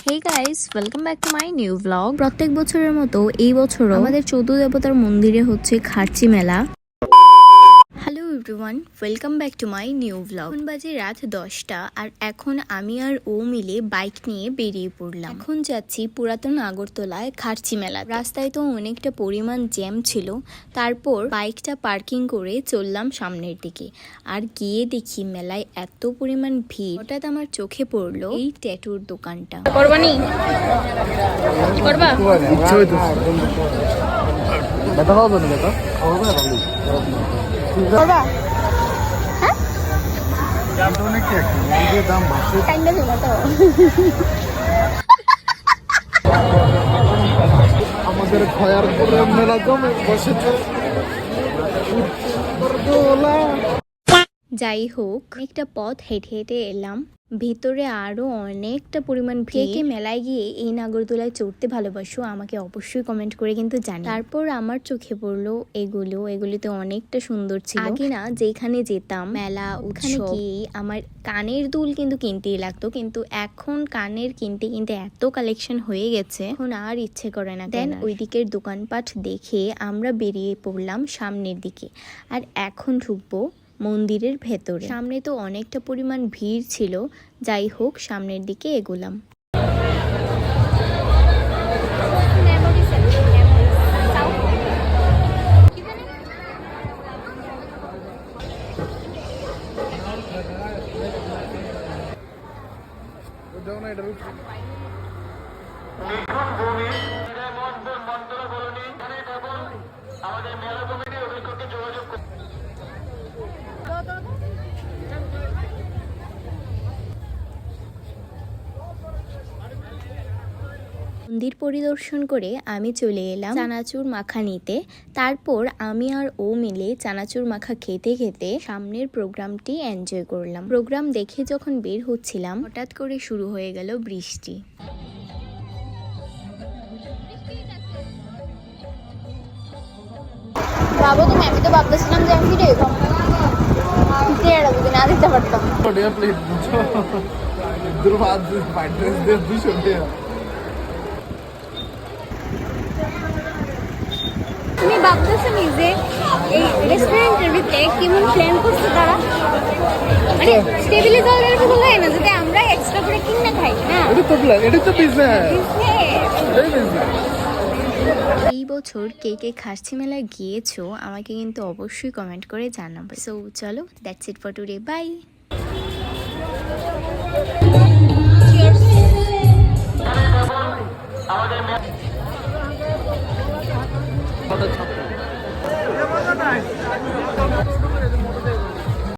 Hey guys welcome my new প্রত্যেক বছরের মতো এই বছরও আমাদের চৌদ্দ দেবতার মন্দিরে হচ্ছে খার্চি মেলা। Everyone welcome back to my new blog এখন বাজে রাত দশটা আর এখন আমি আর ও মিলে বাইক নিয়ে বেরিয়ে পড়লাম। এখন যাচ্ছি পুরাতন আগরতলায় খার্চি মেলা রাস্তায় তো অনেকটা পরিমাণ জ্যাম ছিল তারপর বাইকটা পার্কিং করে চললাম সামনের দিকে। আর গিয়ে দেখি মেলায় এত পরিমাণ ভিড়। হঠাৎ আমার চোখে পড়ল এই ট্যাটুর দোকানটা। করবানি? করবা? ব্যথা ব্যথা? কাইন্ডা আমাদের খয়ার করে মেলা জমে বসেছে। যাই হোক একটা পথ হেঁটে হেঁটে এলাম। ভিতরে আরও অনেকটা পরিমাণ ভিড়কে মেলায় গিয়ে এই নাগরদোলায় চড়তে ভালোবাসো আমাকে অবশ্যই কমেন্ট করে কিন্তু জানি তারপর আমার চোখে পড়ল এগুলো। এগুলিতে অনেকটা সুন্দর ছিল। আগে না যেখানে যেতাম মেলা ওখানে গিয়ে আমার কানের দুল কিন্তু কিনতেই লাগতো কিন্তু এখন কানের কিনতে কিনতে এত কালেকশন হয়ে গেছে। এখন আর ইচ্ছে করে না দেন ওই দিকের দোকানপাট দেখে আমরা বেরিয়ে পড়লাম সামনের দিকে। আর এখন ঢুকবো মন্দিরের ভেতরে। সামনে তো অনেকটা পরিমাণ ভিড় ছিল। যাই হোক, সামনের দিকে এগোলাম। দাও না এটা মন্দির পরিদর্শন করে আমি চলে এলাম চানাচুর মাখা নিতে। তারপর আমি আর ও মিলে চানাচুর মাখা খেতে খেতে সামনের প্রোগ্রামটি এনজয় করলাম। প্রোগ্রাম দেখে যখন বের হচ্ছিলাম হঠাৎ করে শুরু হয়ে গেল বৃষ্টি। বাবু তুমি আমি তো ভাবতেছিলাম যে আমি ফিরে যাব। না দিতে পারতাম। নি যে এই রেস্টুরেন্টের ভিতরে কেমন প্ল্যান করছে তারা? মানে টেবিলে কথা না যদি আমরা এক্সট্রা করে কিনে খাই না? এটা তো প্ল্যান এটা তো বিজনেস এটাই বিজনেস এই বছর কে কে খাসি মেলায় গিয়েছো আমাকে কিন্তু অবশ্যই কমেন্ট করে জানাবে। সো চলো that's it for today bye আমাদের